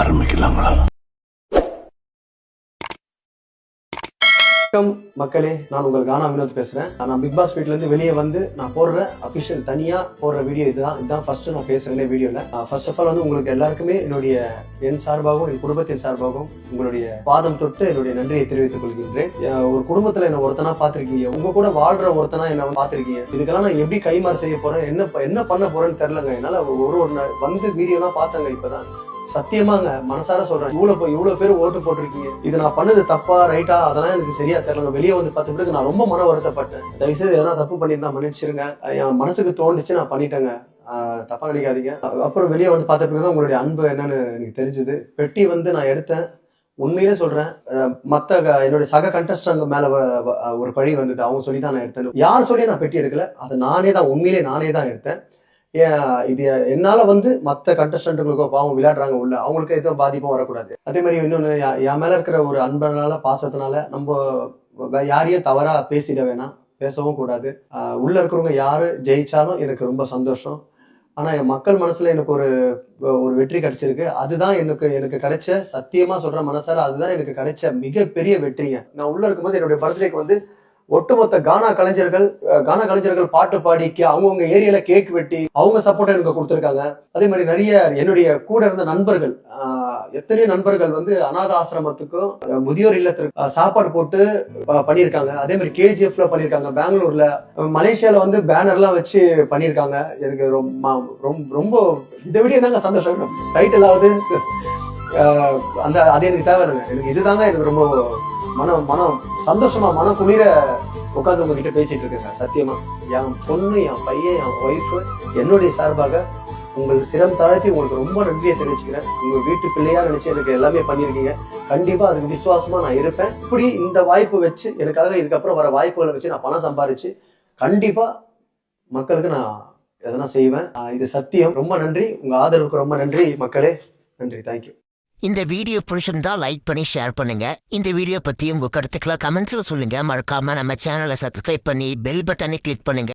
ஆரம்பிக்கலாங்களா? வணக்கம் மக்களே நான் உங்கள் கானா வினோத் பேசுறேன். நான் பிக் பாஸ் வீட்ல இருந்து வெளியே வந்து நான் போடுற அபிஷியல் தனியா போடுற வீடியோ இதுதான். இதுதான் ஃபர்ஸ்ட் நான் பேசுறேன் வீடியோல. ஃபர்ஸ்ட் ஆஃப் ஆல் வந்து உங்களுக்கு எல்லாருக்குமே என்னுடைய என் சார்பாகவும் என் குடும்பத்தின் சார்பாகவும் உங்களுடைய பாதம் தொட்டு என்னுடைய நன்றியை தெரிவித்துக் கொள்கின்றேன். ஒரு குடும்பத்துல என்ன ஒருத்தனா பாத்திருக்கீங்க உங்க கூட வாழ்ற ஒருத்தனா என்ன பாத்திருக்கீங்க இதுக்கெல்லாம் நான் எப்படி கைமாறு செய்ய போறேன்? என்ன என்ன பண்ண போறேன்னு தெரியலங்க. என்னால ஒரு ஒரு நாள் வந்து வீடியோலாம் பார்த்தாங்க இப்பதான். சத்தியமாங்க மனசார சொல்றேன். இவ்வளவு போய் இவ்வளவு பேர் ஓட்டு போட்டிருக்கீங்க. இது நான் பண்ணது தப்பா ரைட்டா? அதெல்லாம் எனக்கு சரியா தெரியல. வெளியே வந்து பார்த்த பிறகு நான் ரொம்ப மன வருத்தப்பட்டேன். தயவுசெய்து எதனா தப்பு பண்ணியிருந்தா மன்னிச்சிருங்க. என் மனசுக்கு தோணுச்சு நான் பண்ணிட்டேங்க. தப்பா நினைக்காதீங்க. அப்புறம் வெளியே வந்து பார்த்த பிறகு தான் உங்களுடைய அன்பு என்னன்னு எனக்கு தெரிஞ்சுது. பெட்டி வந்து நான் எடுத்தேன். உண்மையிலே சொல்றேன். மத்த க- என்னுடைய சக கண்டஸ்டங்க மேல ஒரு பழி வந்தது. அவங்க சொல்லி தான் நான் எடுத்தேன் யார் சொல்லி நான் பெட்டி எடுக்கல. அதை நானே தான் உண்மையிலே நானே தான் எடுத்தேன். இது என்னால வந்து மற்ற கண்டஸ்டன்ட்டுங்களுக்கோ பாவம் விளையாடுறாங்க உள்ள. அவங்களுக்கு எதுவும் பாதிப்பும் வரக்கூடாது. அதே மாதிரி இன்னொன்று என் மேல இருக்கிற ஒரு அன்பனால பாசத்தினால நம்ம யாரையும் தவறா பேசிட வேணாம். பேசவும் கூடாது. உள்ளே உள்ள இருக்கிறவங்க யாரு ஜெயிச்சாலும் எனக்கு ரொம்ப சந்தோஷம். ஆனா என் மக்கள் மனசுல எனக்கு ஒரு ஒரு வெற்றி கிடைச்சிருக்கு. அதுதான் எனக்கு எனக்கு கிடைச்ச சத்தியமா சொல்ற மனசால் அதுதான் எனக்கு கிடைச்ச மிகப்பெரிய வெற்றிங்க. நான் உள்ள இருக்கும்போது என்னுடைய பர்த்டேக்கு வந்து ஒட்டுமொத்த கானா கலைஞர்கள் கானா கலைஞர்கள் பாட்டு பாடிக்க அவங்கவுங்க ஏரியால கேக் வெட்டி அவங்க சப்போர்ட் எனக்கு கொடுத்துருக்காங்க. அதே மாதிரி நிறைய என்னுடைய கூட இருந்த நண்பர்கள் எத்தனையோ நண்பர்கள் வந்து அநாத ஆசிரமத்துக்கும் முதியோர் இல்லத்திற்கு சாப்பாடு போட்டு பண்ணியிருக்காங்க. அதே மாதிரி கேஜிஎஃப்ல பண்ணியிருக்காங்க பெங்களூர்ல. மலேசியால வந்து பேனர்லாம் வச்சு பண்ணியிருக்காங்க. எனக்கு ரொம்ப ரொம்ப இதை விட என்னங்க சந்தோஷம்? டைட்டில் ஆகுது அந்த அது எனக்கு தேவை எனக்கு இதுதாங்க எனக்கு ரொம்ப மனம் மனம் சந்தோஷமா மனம் குளிர உட்காந்து உங்ககிட்ட பேசிட்டு இருக்கேன் சார் சத்தியமா. என் பொண்ணு என் பையன் என் ஒய்ஃபு என்னுடைய சார்பாக உங்கள் சிரம் தாழ்த்தி உங்களுக்கு ரொம்ப நன்றியை தெரிவிச்சுக்கிறேன். உங்க வீட்டு பிள்ளையா நினைச்சு எனக்கு எல்லாமே பண்ணியிருக்கீங்க. கண்டிப்பா அதுக்கு விசுவாசமா நான் இருப்பேன். இப்படி இந்த வாய்ப்பு வச்சு எனக்காக இதுக்கப்புறம் வர வாய்ப்புகளை வச்சு நான் பணம் சம்பாரிச்சு கண்டிப்பா மக்களுக்கு நான் எதனா செய்வேன். இது சத்தியம். ரொம்ப நன்றி. உங்க ஆதரவுக்கு ரொம்ப நன்றி. மக்களே நன்றி. தேங்க்யூ இந்த வீடியோ பிடிச்சிருந்தா லைக் பண்ணி ஷேர் பண்ணுங்க. இந்த வீடியோ பத்தி உங்க கருத்துக்களை கமெண்ட்ஸ்ல சொல்லுங்க. மறக்காம நம்ம சேனலை சப்ஸ்கிரைப் பண்ணி பெல் பட்டனை கிளிக் பண்ணுங்க.